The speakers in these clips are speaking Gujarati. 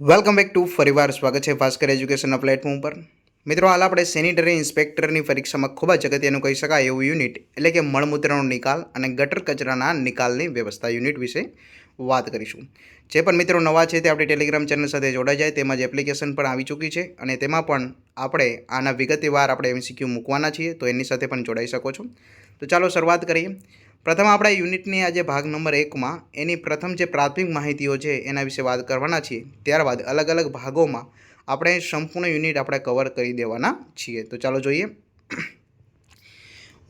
વેલકમ બેક ટુ ફરીવાર સ્વાગત છે ભાસ્કર એજ્યુકેશનના પ્લેટફોર્મ પર. મિત્રો, હાલ આપણે સેનિટરી ઇન્સ્પેક્ટરની પરીક્ષામાં ખૂબ જ અગત્યનું કહી શકાય એવું યુનિટ એટલે કે મળમૂત્રનો નિકાલ અને ગટર કચરાના નિકાલની વ્યવસ્થા યુનિટ વિશે વાત કરીશું. જે પણ મિત્રો નવા છે તે આપણી ટેલિગ્રામ ચેનલ સાથે જોડાઈ જાય તેમજ એપ્લિકેશન પણ આવી ચૂકી છે અને તેમાં પણ આપણે આના વિગતવાર આપણે એમસીક્યુ મૂકવાના છીએ, તો એની સાથે પણ જોડાઈ શકો છો. તો ચાલો શરૂઆત કરીએ. પ્રથમ આપણે યુનિટની આજે ભાગ નંબર એકમાં એની પ્રથમ જે પ્રાથમિક માહિતીઓ છે એના વિશે વાત કરવાના છીએ. ત્યારબાદ અલગ અલગ ભાગોમાં આપણે સંપૂર્ણ યુનિટ આપણે કવર કરી દેવાના છીએ. તો ચાલો જોઈએ.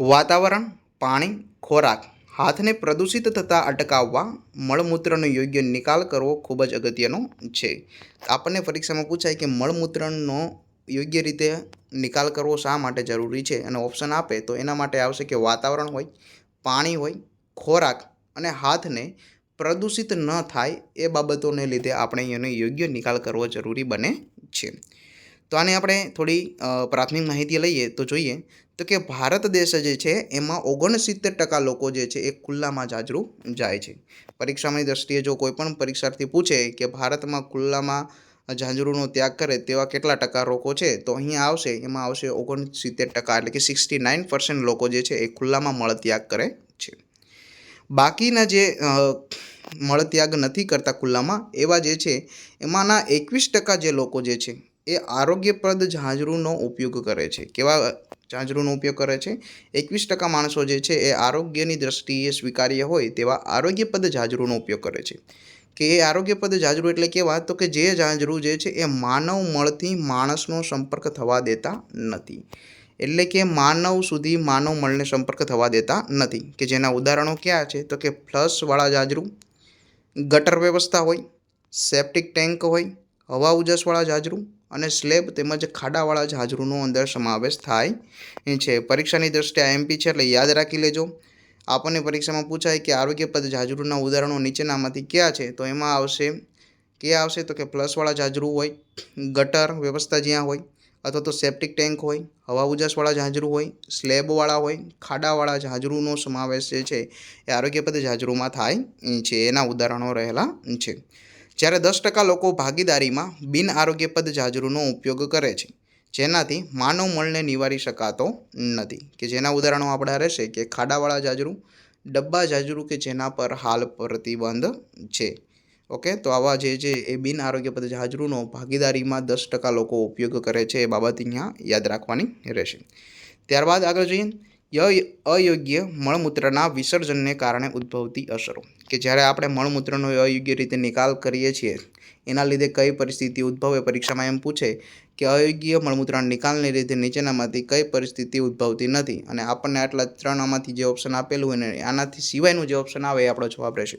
વાતાવરણ, પાણી, ખોરાક. હાથને પ્રદૂષિત થતાં અટકાવવા મળમૂત્રનો યોગ્ય નિકાલ કરવો ખૂબ જ અગત્યનો છે. આપણને પરીક્ષામાં પૂછાય કે મળમૂત્રનો યોગ્ય રીતે નિકાલ કરવો શા માટે જરૂરી છે? અને ઓપ્શન આપે તો એના માટે આવશે કે વાતાવરણ હોય પાણી હોય, ખોરાક અને હાથને પ્રદૂષિત ન થાય એ બાબતોને લીધે આપણે એનો યોગ્ય નિકાલ કરવો જરૂરી બને છે. તો આને આપણે થોડી પ્રાથમિક માહિતી લઈએ તો જોઈએ. તો કે ભારત દેશ જે છે એમાં ઓગણસિત્તેર ટકા લોકો જે છે એ ખુલ્લામાં જાજરૂ જાય છે. પરીક્ષાની દ્રષ્ટિએ જો કોઈ પણ પરીક્ષાર્થી પૂછે કે ભારતમાં ખુલ્લામાં ઝાંઝરૂનો ત્યાગ કરે તેવા કેટલા ટકા લોકો છે? તો અહીંયા આવશે, એમાં આવશે ઓગણસિત્તેર ટકા એટલે કે સિક્સટી નાઇન પર્સન્ટ લોકો જે છે એ ખુલ્લામાં મળત્યાગ કરે છે. બાકીના જે મળત્યાગ નથી કરતા ખુલ્લામાં, એવા જે છે એમાંના એકવીસ ટકા જે લોકો જે છે એ આરોગ્યપ્રદ ઝાંઝરૂનો ઉપયોગ કરે છે. કેવા ઝાંઝરૂનો ઉપયોગ કરે છે? એકવીસ ટકા માણસો જે છે એ આરોગ્યની દ્રષ્ટિએ સ્વીકાર્ય હોય તેવા આરોગ્યપ્રદ ઝાંઝરૂનો ઉપયોગ કરે છે. કે એ આરોગ્યપદ જાજરૂ એટલે કેવા તો કે જે જાજરૂ જે છે એ માનવ મળથી માણસનો સંપર્ક થવા દેતા નથી. એટલે કે માનવ સુધી માનવ મળને સંપર્ક થવા દેતા નથી. કે જેના ઉદાહરણો ક્યાં છે? તો કે ફ્લશવાળા જાજરૂ, ગટર વ્યવસ્થા હોય, સેપ્ટિક ટેન્ક હોય, હવા ઉજાસવાળા જાજરૂ અને સ્લેબ તેમજ ખાડાવાળા જાજરૂનો અંદર સમાવેશ થાય છે. પરીક્ષાની દ્રષ્ટિએ એમપી છે એટલે યાદ રાખી લેજો. આપણને પરીક્ષામાં પૂછાય કે આરોગ્યપ્રદ ઝાંઝરુંના ઉદાહરણો નીચેનામાંથી કયા છે? તો એમાં આવશે કયા આવશે? તો કે પ્લસવાળા ઝાજરું હોય, ગટર વ્યવસ્થા જ્યાં હોય, અથવા તો સેપ્ટિક ટેન્ક હોય, હવા ઉજાસવાળા ઝાંઝરું હોય, સ્લેબવાળા હોય, ખાડાવાળા ઝાંઝરુંનો સમાવેશ જે છે એ આરોગ્યપ્રદ ઝાંઝરુંમાં થાય છે. એના ઉદાહરણો રહેલા છે. જ્યારે દસ ટકા લોકો ભાગીદારીમાં બિન આરોગ્યપદ ઝાંઝરુંનો ઉપયોગ કરે છે. જેનાથી માનવ મળને નિવારી શકાતો નથી. કે જેના ઉદાહરણો આપણા રહેશે કે ખાડાવાળા જાજરું, ડબ્બા જાજરું કે જેના પર હાલ પ્રતિબંધ છે. ઓકે? તો આવા જે છે એ બિન આરોગ્યપદ જાજરૂનો ભાગીદારીમાં દસ ટકા લોકો ઉપયોગ કરે છે એ બાબત અહીંયા યાદ રાખવાની રહેશે. ત્યારબાદ આગળ જઈએ. અયોગ્ય મળમૂત્રના વિસર્જનને કારણે ઉદ્ભવતી અસરો. કે જ્યારે આપણે મળમૂત્રનો અયોગ્ય રીતે નિકાલ કરીએ છીએ, એના લીધે કઈ પરિસ્થિતિ ઉદ્ભવે, પરીક્ષામાં એમ પૂછે કે અયોગ્ય મળમૂત્રના નિકાલને લીધે નીચેનામાંથી કઈ પરિસ્થિતિ ઉદ્ભવતી નથી અને આપણને આટલા ત્રણમાંથી જે ઓપ્શન આપેલું હોય ને, આનાથી સિવાયનું જે ઓપ્શન આવે એ આપણો જવાબ રહેશે.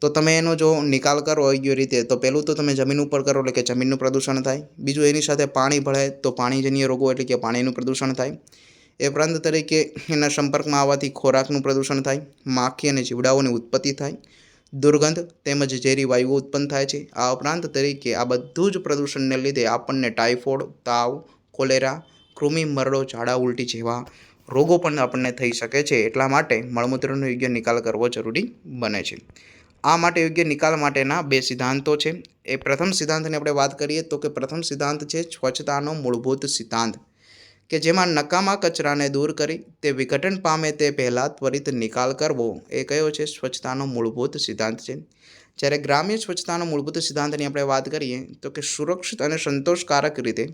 તો તમે એનો જો નિકાલ કરો યોગ્ય રીતે, તો પહેલું તો તમે જમીન ઉપર કરો, એટલે કે જમીનનું પ્રદૂષણ થાય. બીજું એની સાથે પાણી ભળાય, તો પાણીજન્ય રોગો એટલે કે પાણીનું પ્રદૂષણ થાય. એ ઉપરાંત તરીકે એના સંપર્કમાં આવવાથી ખોરાકનું પ્રદૂષણ થાય, માખી અને જીવડાઓની ઉત્પત્તિ થાય. દુર્ગંધ તેમજ ઝેરી વાયુઓ ઉત્પન્ન થાય છે. આ ઉપરાંત તરીકે આ બધું જ પ્રદૂષણને લીધે આપણને ટાઇફોઇડ, તાવ, કોલેરા, કૃમિ, મરડો, ઝાડા, ઉલટી જેવા રોગો પણ આપણને થઈ શકે છે. એટલા માટે મળમૂત્રનો યોગ્ય નિકાલ કરવો જરૂરી બને છે. આ માટે યોગ્ય નિકાલ માટેના બે સિદ્ધાંતો છે. એ પ્રથમ સિદ્ધાંતની આપણે વાત કરીએ તો કે પ્રથમ સિદ્ધાંત છે સ્વચ્છતાનો મૂળભૂત સિદ્ધાંત. કે જેમાં નકામા કચરાને દૂર કરી તે વિઘટન પામે તે પહેલાં ત્વરિત નિકાલ કરવો. એ કયો છે? સ્વચ્છતાનો મૂળભૂત સિદ્ધાંત છે. જ્યારે ગ્રામ્ય સ્વચ્છતાનો મૂળભૂત સિદ્ધાંતની આપણે વાત કરીએ, તો કે સુરક્ષિત અને સંતોષકારક રીતે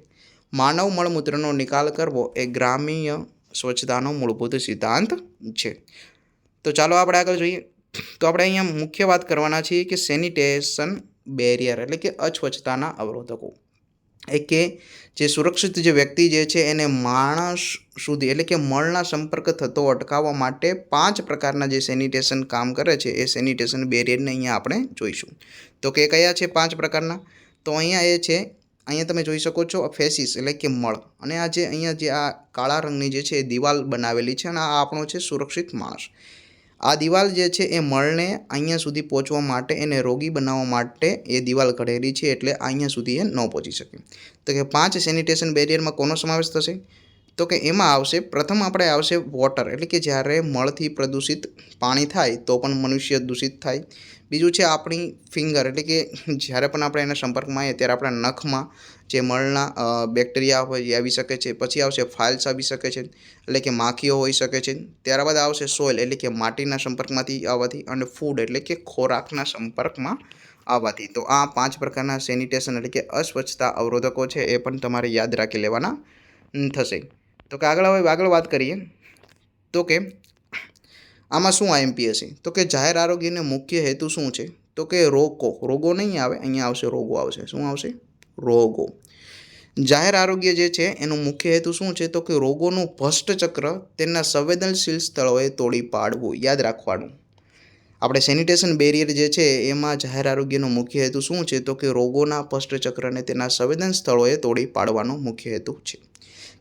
માનવ મળમૂત્રનો નિકાલ કરવો એ ગ્રામ્ય સ્વચ્છતાનો મૂળભૂત સિદ્ધાંત છે. તો ચાલો આપણે આગળ જોઈએ. તો આપણે અહીંયા મુખ્ય વાત કરવાના છીએ કે સેનિટેશન બેરિયર એટલે કે અસ્વચ્છતાના અવરોધકો. કે જે સુરક્ષિત જે વ્યક્તિ જે છે એને માણસ સુધી એટલે કે મળના સંપર્ક થતો અટકાવવા માટે પાંચ પ્રકારના જે સેનિટેશન કામ કરે છે એ સેનિટેશન બેરિયરને અહીંયા આપણે જોઈશું. તો કે કયા છે પાંચ પ્રકારના? તો અહીંયા એ છે, અહીંયા તમે જોઈ શકો છો ફેસિસ એટલે કે મળ. અને આ જે અહીંયા જે આ કાળા રંગની જે છે એ દિવાલ બનાવેલી છે અને આ આપણો છે સુરક્ષિત માણસ. આ દિવાલ જે છે એ મળને અહીંયા સુધી પહોંચવા માટે એને રોગી બનાવવા માટે એ દિવાલ ઘડેલી છે એટલે અહીંયા સુધી એ ન પહોંચી શકે. તો કે પાંચ સેનિટેશન બેરિયરમાં કોનો સમાવેશ થશે? તો કે એમાં આવશે, પ્રથમ આપણે આવશે વોટર એટલે કે જ્યારે મળથી પ્રદૂષિત પાણી થાય, તો પણ મનુષ્ય દૂષિત થાય. બીજું છે આપણી ફિંગર એટલે કે જ્યારે પણ આપણે એના સંપર્કમાં આવીએ, ત્યારે આપણા નખમાં જે મળના બેક્ટેરિયા હોય એ આવી શકે છે, પછી આવશે ફાઇલ્સ આવી શકે છે, એટલે કે માખીઓ હોઈ શકે છે. ત્યારબાદ આવશે સોઇલ એટલે કે માટીના સંપર્કમાંથી આવવાથી અને ફૂડ એટલે કે ખોરાકના સંપર્કમાં આવવાથી. તો આ પાંચ પ્રકારના સેનિટેશન એટલે કે અસ્વચ્છતા અવરોધકો છે, એ પણ તમારે યાદ રાખી લેવાના થશે. તો કે આગળ હવે આગળ વાત કરીએ. તો કે આમાં શું આઈએમપી હશે? તો કે જાહેર આરોગ્યનો મુખ્ય હેતુ શું છે? તો કે રોગો રોગો નહીં આવે, અહીંયા આવશે રોગો આવશે. શું આવશે? રોગો. જાહેર આરોગ્ય જે છે એનો મુખ્ય હેતુ શું છે? તો કે રોગોનું ભ્રષ્ટચક્ર તેમના સંવેદનશીલ સ્થળોએ તોડી પાડવું. યાદ રાખવાનું. આપણે સેનિટેશન બેરિયર જે છે એમાં જાહેર આરોગ્યનો મુખ્ય હેતુ શું છે? તો કે રોગોના ભ્રષ્ટચક્રને તેના સંવેદન સ્થળોએ તોડી પાડવાનો મુખ્ય હેતુ છે.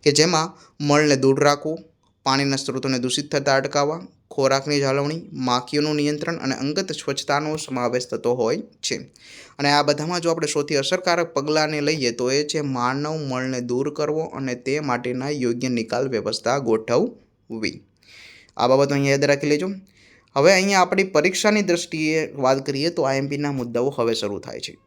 કે જેમાં મળને દૂર રાખવું, પાણીના સ્ત્રોતોને દૂષિત થતાં અટકાવવા, ખોરાકની જાળવણી, માખીઓનું નિયંત્રણ અને અંગત સ્વચ્છતાનો સમાવેશ થતો હોય છે. અને આ બધામાં જો આપણે સૌથી અસરકારક પગલાંને લઈએ તો એ છે માનવ મળને દૂર કરવો અને તે માટેના યોગ્ય નિકાલ વ્યવસ્થા ગોઠવવી. આ બાબતો અહીંયા યાદ રાખી લેજો. હવે અહીંયા આપણી પરીક્ષાની દ્રષ્ટિએ વાત કરીએ તો આઈએમપીના મુદ્દાઓ હવે શરૂ થાય છે.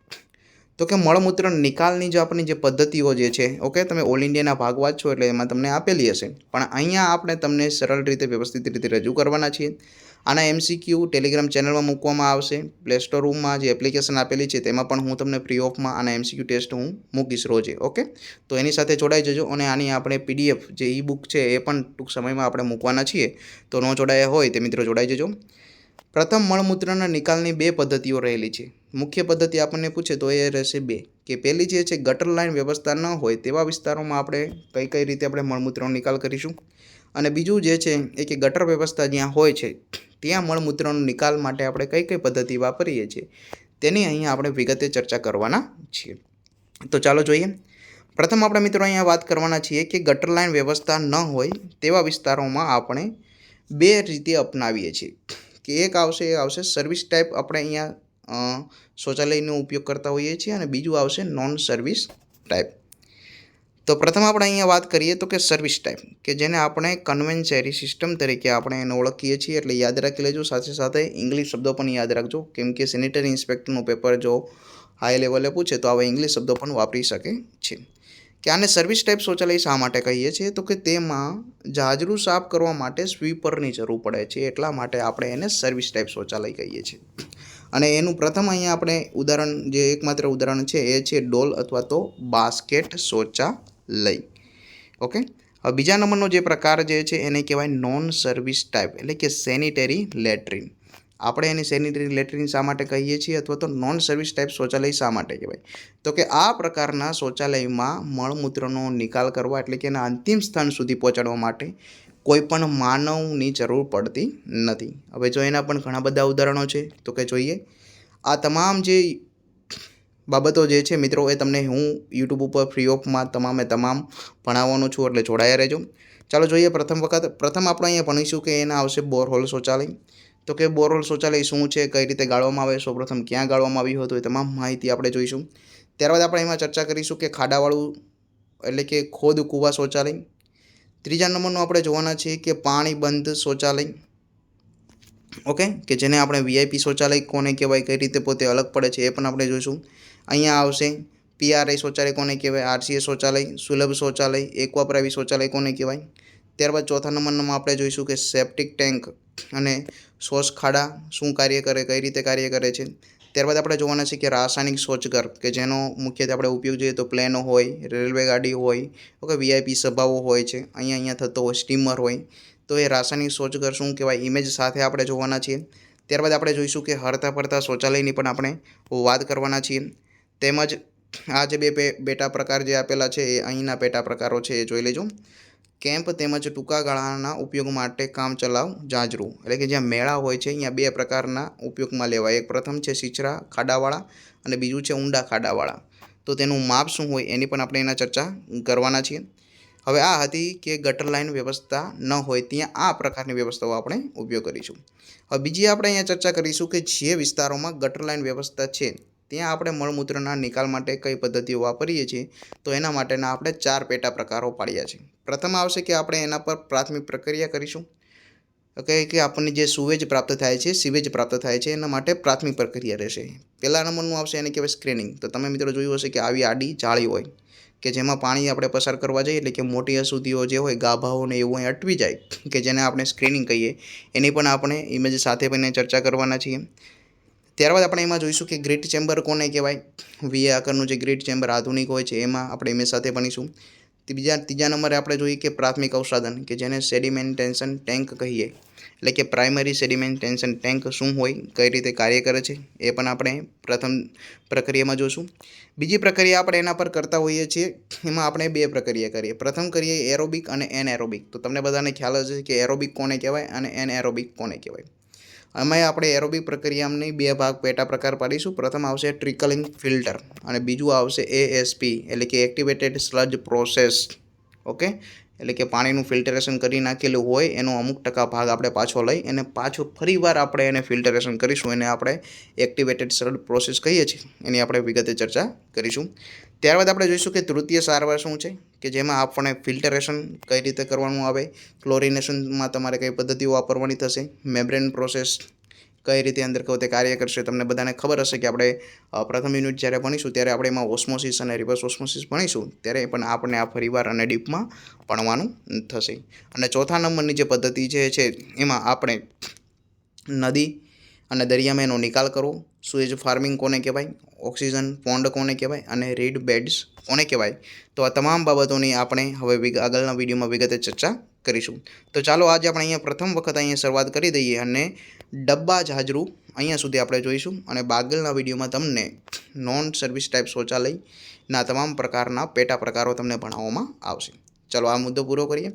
તો કે મળમૂત્ર નિકાલની જે આપણી જે પદ્ધતિઓ જે છે, ઓકે, તમે ઓલ ઇન્ડિયાના ભાગ વાંચો એટલે એમાં તમને આપેલી હશે. પણ અહીંયા આપણે તમને સરળ રીતે વ્યવસ્થિત રીતે રજૂ કરવાના છીએ. આના એમસીક્યુ ટેલિગ્રામ ચેનલમાં મૂકવામાં આવશે. પ્લે સ્ટોર રૂમમાં જે એપ્લિકેશન આપેલી છે તેમાં પણ હું તમને ફ્રી ઓફમાં આના એમસીક્યુ ટેસ્ટ હું મૂકીશ રોજે, ઓકે? તો એની સાથે જોડાઈ જજો અને આની આપણે પીડીએફ જે ઈ બુક છે એ પણ ટૂંક સમયમાં આપણે મૂકવાના છીએ. તો ન જોડાયા હોય તે મિત્રો જોડાઈ જજો. પ્રથમ મળમૂત્રના નિકાલની બે પદ્ધતિઓ રહેલી છે. મુખ્ય પદ્ધતિ આપણને પૂછે તો એ રહેશે બે. કે પહેલી જે છે, ગટર લાઇન વ્યવસ્થા ન હોય તેવા વિસ્તારોમાં આપણે કઈ કઈ રીતે આપણે મળમૂત્રનો નિકાલ કરીશું. અને બીજું જે છે, એ કે ગટર વ્યવસ્થા જ્યાં હોય છે, ત્યાં મળમૂત્રનો નિકાલ માટે આપણે કઈ કઈ પદ્ધતિ વાપરીએ છીએ, તેની અહીંયા આપણે વિગતે ચર્ચા કરવાના છીએ. તો ચાલો જોઈએ. પ્રથમ આપણે મિત્રો અહીંયા વાત કરવાના છીએ કે ગટર લાઇન વ્યવસ્થા ન હોય તેવા વિસ્તારોમાં આપણે બે રીતે અપનાવીએ છીએ. કે એક આવશે, એ આવશે સર્વિસ ટાઈપ આપણે અહીંયા શૌચાલયનો ઉપયોગ કરતા હોઈએ છીએ અને બીજું આવશે નોન સર્વિસ ટાઈપ તો પ્રથમ આપણે અહીંયા વાત કરીએ તો કે સર્વિસ ટાઈપ કે જેને આપણે કન્વેન્સેરી સિસ્ટમ તરીકે આપણે એને ઓળખીએ છીએ. એટલે યાદ રાખી લેજો, સાથે સાથે ઇંગ્લિશ શબ્દો પણ યાદ રાખજો. કેમ કે સેનિટરી ઇન્સ્પેક્ટરનું પેપર જો હાઈ લેવલે પૂછે તો આવા ઇંગ્લિશ શબ્દો પણ વાપરી શકે છે. કે આને સર્વિસ ટાઈપ શૌચાલય શા માટે કહીએ છીએ? તો કે તેમાં જાજરૂ સાફ કરવા માટે સ્વીપરની જરૂર પડે છે. એટલા માટે આપણે એને સર્વિસ ટાઈપ શૌચાલય કહીએ છીએ. અને એનું પ્રથમ અહીંયા આપણે ઉદાહરણ, જે એકમાત્ર ઉદાહરણ છે, એ છે ડોલ અથવા તો બાસ્કેટ શૌચાલય ઓકે? હવે બીજા નંબરનો જે પ્રકાર જે છે, એને કહેવાય નોન સર્વિસ ટાઈપ, એટલે કે સેનિટરી લેટ્રિન. આપણે એને સેનિટરી લેટ્રિન શા માટે કહીએ છીએ અથવા તો નોન સર્વિસ ટાઈપ શૌચાલય શા માટે કહેવાય? તો કે આ પ્રકારના શૌચાલયમાં મળમૂત્રનો નિકાલ કરવા, એટલે કે એના અંતિમ સ્થાન સુધી પહોંચાડવા માટે કોઈ પણ માનવની જરૂર પડતી નથી. હવે જો એના પણ ઘણા બધા ઉદાહરણો છે, તો કે જોઈએ. આ તમામ જે બાબતો જે છે, મિત્રો, એ તમને હું યુટ્યુબ ઉપર ફ્રી ઓફમાં તમામે તમામ ભણાવવાનો છું, એટલે જોડાયા રહેજો. ચાલો જોઈએ પ્રથમ વખત. પ્રથમ આપણે અહીંયા ભણીશું કે એના આવશે બોરહોલ શૌચાલય. તો કે બોરહોલ શૌચાલય શું છે, કઈ રીતે ગાળવામાં આવે, સૌપ્રથમ ક્યાં ગાળવામાં આવ્યું હતું, એ તમામ માહિતી આપણે જોઈશું. ત્યારબાદ આપણે એમાં ચર્ચા કરીશું કે ખાડાવાળું, એટલે કે ખોદ કૂવા શૌચાલય. ત્રીજા નંબરનું આપણે જોવાના છીએ કે પાણી બંધ શૌચાલય. ઓકે? કે જેને આપણે વીઆઈપી શૌચાલય કોને કહેવાય, કઈ રીતે પોતે અલગ પડે છે એ પણ આપણે જોઈશું. અહીંયા આવશે પીઆરઆઈ શૌચાલય કોને કહેવાય, આરસીએ શૌચાલય, સુલભ શૌચાલય એકવાપરાવી શૌચાલય કોને કહેવાય. ત્યારબાદ ચોથા નંબરમાં આપણે જોઈશું કે સેપ્ટિક ટેન્ક અને શૌચ ખાડા શું કાર્ય કરે, કઈ રીતે કાર્ય કરે છે. ત્યારબાદ આપણે જોવાના છે કે રાસાયણિક શૌચઘર કે જેનો મુખ્યત્વે આપણે ઉપયોગ જોઈએ તો પ્લેનો હોય, રેલવે ગાડી હોય ઓકે વીઆઈપી સભાઓ હોય છે, અહીંયા અહીંયા થતો હોય, સ્ટીમર હોય, તો એ રાસાયણિક શૌચઘર શું કહેવાય ઇમેજ સાથે આપણે જોવાના છીએ. ત્યારબાદ આપણે જોઈશું કે હરતા ફરતા શૌચાલયની પણ આપણે વાત કરવાના છીએ. તેમજ આ જે બે પેટા પ્રકાર જે આપેલા છે એ અહીંના પેટા પ્રકારો છે એ જોઈ લેજો. કેમ્પ તેમજ ટૂંકા ગાળાના ઉપયોગ માટે કામચલાઉ જાજરૂ. એટલે કે જ્યાં મેળા હોય છે, અહીંયા બે પ્રકારના ઉપયોગમાં લેવાય. એક પ્રથમ છે સિચરા ખાડાવાળા અને બીજું છે ઊંડા ખાડાવાળા. તો તેનું માપ શું હોય એની પણ આપણે એના ચર્ચા કરવાના છીએ. હવે આ હતી કે ગટર લાઇન વ્યવસ્થા ન હોય ત્યાં આ પ્રકારની વ્યવસ્થાઓ આપણે ઉપયોગ કરીશું. હવે બીજી આપણે અહીંયા ચર્ચા કરીશું કે જે વિસ્તારોમાં ગટર લાઇન વ્યવસ્થા છે ત્યાં આપણે મળમૂત્રના નિકાલ માટે કઈ પદ્ધતિઓ વાપરીએ છીએ, તો એના માટેના આપણે ચાર પેટા પ્રકારો પાડ્યા છે. પ્રથમ આવશે કે આપણે એના પર પ્રાથમિક પ્રક્રિયા કરીશું. કહે કે આપણને જે સુવેજ પ્રાપ્ત થાય છે, સીવેજ પ્રાપ્ત થાય છે, એના માટે પ્રાથમિક પ્રક્રિયા રહેશે. પહેલા નંબરનું આવશે એને કહેવાય સ્ક્રીનિંગ. તો તમે મિત્રો જોયું હશે કે આવી આડી જાળી હોય, કે જેમાં પાણી આપણે પસાર કરવા જઈએ એટલે કે મોટી અશુદ્ધિઓ જે હોય ગાભાઓ ને એવું અહીં અટવી જાય, કે જેને આપણે સ્ક્રીનિંગ કહીએ, એની પણ આપણે ઇમેજ સાથે પણ ચર્ચા કરવાના છીએ. ત્યારબાદ આપણે એમાં જોઈશું કે ગ્રીટ ચેમ્બર કોને કહેવાય? વી આકારનું જે ગ્રીટ ચેમ્બર આધુનિક હોય છે, એમાં આપણે એમની સાથે ભણીશું. બીજા ત્રીજા નંબરે આપણે જોઈએ કે પ્રાથમિક અવસાધન કે જેને સેડિમેન્ટેશન ટેન્ક કહીએ. એટલે કે પ્રાઇમરી સેડિમેન્ટેશન ટેન્ક શું હોય, કઈ રીતે કાર્ય કરે છે, એ પણ આપણે પ્રથમ પ્રક્રિયામાં જોશું. બીજી પ્રક્રિયા આપણે એના પર કરતા હોઈએ છીએ, એમાં આપણે બે પ્રક્રિયા કરીએ. પ્રથમ કરીએ એરોબિક અને એન એરોબિક તો તમને બધાને ખ્યાલ હશે કે એરોબિક કોને કહેવાય અને એન એરોબિક કોને કહેવાય? અમે આપણે એરોબિક પ્રક્રિયાની બે ભાગ પેટા પ્રકાર પાડીશું. પ્રથમ આવશે ટ્રિકલિંગ ફિલ્ટર અને બીજું આવશે એએસપી એટલે કે એક્ટિવેટેડ સ્લજ પ્રોસેસ ઓકે એટલે કે પાણીનું ફિલ્ટરેશન કરી નાખેલું હોય, એનો અમુક ટકા ભાગ આપણે પાછો લઈ અને પાછો ફરીવાર આપણે એને ફિલ્ટરેશન કરીશું, એને આપણે એક્ટિવેટેડ સરળ પ્રોસેસ કહીએ છીએ. એની આપણે વિગતે ચર્ચા કરીશું. ત્યારબાદ આપણે જોઈશું કે તૃતીય સારવાર શું છે? કે જેમાં આપણે ફિલ્ટરેશન કઈ રીતે કરવાનું આવે, ક્લોરિનેશનમાં તમારે કઈ પદ્ધતિઓ વાપરવાની થશે મેબ્રેન પ્રોસેસ કઈ રીતે અંદર તે કાર્ય કરશે, તમને બધાને ખબર હશે કે આપણે પ્રથમ યુનિટ જ્યારે ભણીશું ત્યારે આપણે એમાં ઓસ્મોસિસ અને રિવર્સ ઓસ્મોસિસ ભણીશું, ત્યારે પણ આપણે આ ફરીવાર અને ડીપમાં ભણવાનું થશે. અને ચોથા નંબરની જે પદ્ધતિ જે છે, એમાં આપણે નદી અને દરિયામાં એનો નિકાલ કરવો. સુએજ ફાર્મિંગ કોને કહેવાય? ઓક્સિજન પોન્ડ કોને કહેવાય? અને રીડ બેડ્સ કોને કહેવાય? તો આ તમામ બાબતોની આપણે હવે આગળના વિડીયોમાં વિગતે ચર્ચા કરીશું. તો ચાલો આજે આપણે અહીંયા પ્રથમ વખત અહીંયા શરૂઆત કરી દઈએ અને ડબ્બા જાજરૂ અહીંયા સુધી આપણે જોઈશું. અને બાગલના વિડીયોમાં તમને નોન સર્વિસ ટાઈપ શૌચાલયના તમામ પ્રકારના પેટા પ્રકારો તમને ભણાવવામાં આવશે. ચલો આ મુદ્દો પૂરો કરીએ.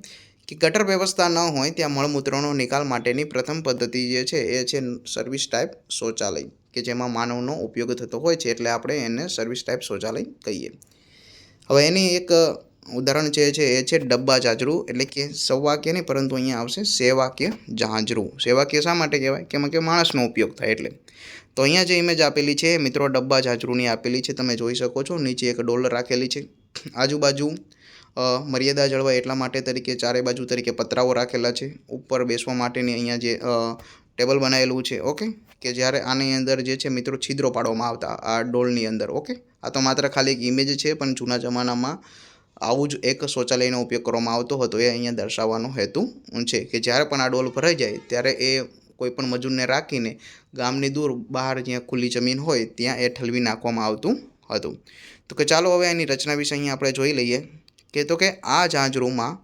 કે ગટર વ્યવસ્થા ન હોય ત્યાં મળમૂત્રનો નિકાલ માટેની પ્રથમ પદ્ધતિ જે છે એ છે સર્વિસ ટાઈપ શૌચાલય, કે જેમાં માનવનો ઉપયોગ થતો હોય છે એટલે આપણે એને સર્વિસ ટાઈપ શૌચાલય કહીએ. હવે એની એક ઉદાહરણ જે છે એ છે ડબ્બા જાજરું, એટલે કે સૌવાક્ય નહીં, પરંતુ અહીંયા આવશે સેવાક્ય જાજરું. સેવાક્ય શા માટે કહેવાય? કે એમાં કે માણસનો ઉપયોગ થાય એટલે. તો અહીંયા જે ઇમેજ આપેલી છે, મિત્રો, ડબ્બા જાજરૂની આપેલી છે, તમે જોઈ શકો છો. નીચે એક ડોલર રાખેલી છે. આજુબાજુ મર્યાદા જળવાય એટલા માટે તરીકે ચારે બાજુ તરીકે પતરાઓ રાખેલા છે. ઉપર બેસવા માટેની અહીંયા જે ટેબલ બનાવેલું છે, ઓકે? કે જ્યારે આની અંદર જે છે મિત્રો છિદ્રો પાડવામાં આવતા આ ડોલની અંદર, ઓકે? આ તો માત્ર ખાલી એક ઇમેજ છે, પણ જૂના જમાનામાં આવું જ એક શૌચાલયનો ઉપયોગ કરવામાં આવતો હતો, એ અહીંયા દર્શાવવાનો હેતુ છે કે જ્યારે પણ આ ડોલ ભરાઈ જાય, ત્યારે એ કોઈપણ મજૂરને રાખીને ગામની દૂર બહાર જ્યાં ખુલ્લી જમીન હોય, ત્યાં એ ઠલવી નાખવામાં આવતું હતું. તો કે ચાલો હવે એની રચના વિશે અહીંયા આપણે જોઈ લઈએ. કે તો કે આ જાંજરૂમાં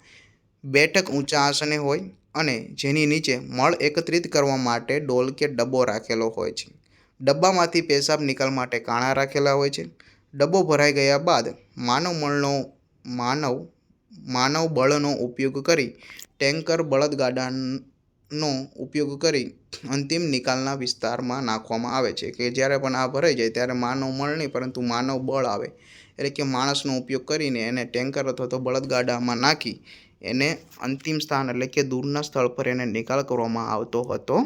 બેઠક ઊંચા આસને હોય અને જેની નીચે મળ એકત્રિત કરવા માટે ડોલ કે ડબ્બો રાખેલો હોય છે. ડબ્બામાંથી પેશાબ નિકાલ માટે કાણા રાખેલા હોય છે. ડબ્બો ભરાઈ ગયા બાદ માનવ મળનો, માનવ માનવ બળનો ઉપયોગ કરી ટેન્કર બળદગાડાનો ઉપયોગ કરી અંતિમ નિકાલના વિસ્તારમાં નાખવામાં આવે છે કે જ્યારે પણ આ ભરાઈ જાય ત્યારે માનવ મળ નહીં, પરંતુ માનવ બળ આવે. એટલે કે માણસનો ઉપયોગ કરીને એને ટેન્કર અથવા તો બળદગાડામાં નાખી એને અંતિમ સ્થાન એટલે કે દૂરના સ્થળ પર એને નિકાલ કરવામાં આવતો હતો.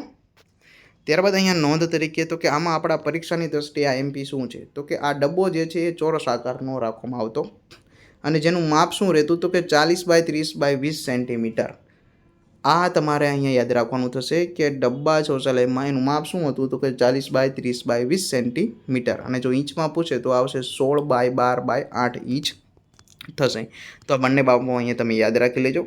ત્યારબાદ અહીંયા નોંધ તરીકે તો કે આમાં આપણા પરીક્ષાની દ્રષ્ટિએ આ એમપી શું છે? તો કે આ ડબ્બો જે છે એ ચોરસ આકારનો રાખવામાં આવતો. અને જેનું માપ શું રહેતું? તો કે ચાલીસ બાય ત્રીસ બાય વીસ સેન્ટીમીટર. આ તમારે અહીંયા યાદ રાખવાનું થશે કે ડબ્બા શૌચાલયમાં એનું માપ શું હતું? તો કે ચાલીસ બાય ત્રીસ બાય વીસ સેન્ટીમીટર. અને જો ઇંચમાં પૂછે તો આવશે સોળ બાય બાર બાય આઠ ઇંચ થશે. તો આ બંને બાબતો અહીંયા તમે યાદ રાખી લેજો.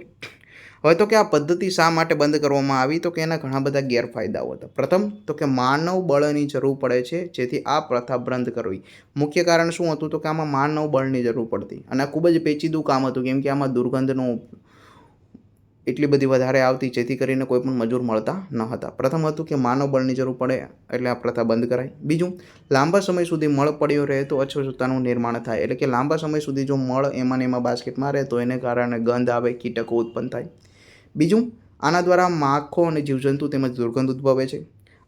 હવે તો કે આ પદ્ધતિ શા માટે બંધ કરવામાં આવી? તો કે એના ઘણા બધા ગેરફાયદાઓ હતા. પ્રથમ, તો કે માનવ બળની જરૂર પડે છે, જેથી આ પ્રથા બંધ કરવી. મુખ્ય કારણ શું હતું? તો કે આમાં માનવ બળની જરૂર પડતી. અને આ ખૂબ જ પેચીદું કામ હતું, કેમ કે આમાં દુર્ગંધનો એટલી બધી વધારે આવતી, જેથી કરીને કોઈ પણ મજૂર મળતા ન હતા. પ્રથમ હતું કે માનવ બળની જરૂર પડે, એટલે આ પ્રથા બંધ કરાય બીજું, લાંબા સમય સુધી મળ પડ્યો રહે તો અસ્વચ્છતાનું નિર્માણ થાય. એટલે કે લાંબા સમય સુધી જો મળ એમાં ને એમાં બાસ્કેટમાં રહે, તો એને કારણે ગંધ આવે, કીટકો ઉત્પન્ન થાય. બીજું, આના દ્વારા માખો અને જીવજંતુ તેમજ દુર્ગંધ ઉદ્ભવે છે.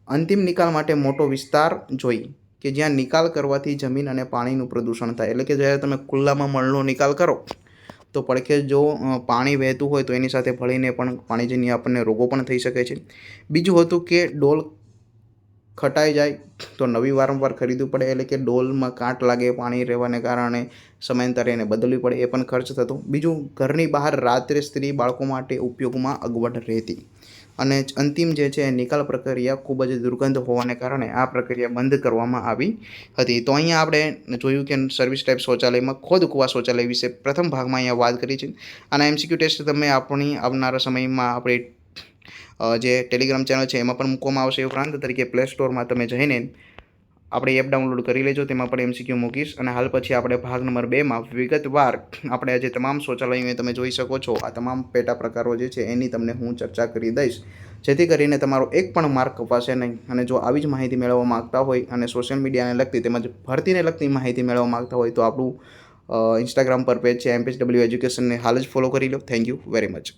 અંતિમ નિકાલ માટે મોટો વિસ્તાર જોઈ કે જ્યાં નિકાલ કરવાથી જમીન અને પાણીનું પ્રદૂષણ થાય. એટલે કે જ્યારે તમે ખુલ્લામાં મળનો નિકાલ કરો તો પડખે જો પાણી વહેતું હોય તો એની સાથે ભળીને પણ પાણીજન્ય આપણને રોગો પણ થઈ શકે છે. બીજું હતું કે ડોલ ખટાઈ જાય તો નવી વારંવાર ખરીદવું પડે, એટલે કે ડોલમાં કાંટ લાગે, પાણી રહેવાને કારણે સમયાંતરે એને બદલવી પડે, એ પણ ખર્ચ થતો. બીજું, ઘરની બહાર રાત્રે સ્ત્રી બાળકો માટે ઉપયોગમાં અગવડ રહેતી. અને અંતિમ જે છે નિકાલ પ્રક્રિયા ખૂબ જ દુર્ગંધ હોવાને કારણે આ પ્રક્રિયા બંધ કરવામાં આવી હતી. તો અહીંયા આપણે જોયું કે સર્વિસ ટાઈપ શૌચાલયમાં ખોદ કુવા શૌચાલય વિશે પ્રથમ ભાગમાં અહીંયા વાત કરી છે. અને એમસીક્યુ ટેસ્ટ તમે આપણી આવનારા સમયમાં આપણે જે ટેલિગ્રામ ચેનલ છે એમાં પણ મૂકવામાં આવશે. ઉપરાંત તરીકે પ્લે સ્ટોરમાં તમે જઈને આપણે એપ ડાઉનલોડ કરી લેજો, તેમાં પણ એમસીક્યુ મૂકીશ. અને હાલ પછી આપણે ભાગ નંબર બેમાં વિગતવાર આપણે આજે તમામ શૌચાલયો તમે જોઈ શકો છો, આ તમામ પેટા પ્રકારો જે છે એની તમને હું ચર્ચા કરી દઈશ. જેથી કરીને તમારો એક પણ માર્ક કપાશે નહીં. અને જો આવી જ માહિતી મેળવવા માગતા હોય અને સોશિયલ મીડિયાને લગતી તેમજ ભરતીને લગતી માહિતી મેળવવા માગતા હોય તો આપણું ઇન્સ્ટાગ્રામ પર પેજ છે એમપીએસ ડબલ્યુ એજ્યુકેશનને હાલ જ ફોલો કરી લો. Thank you very much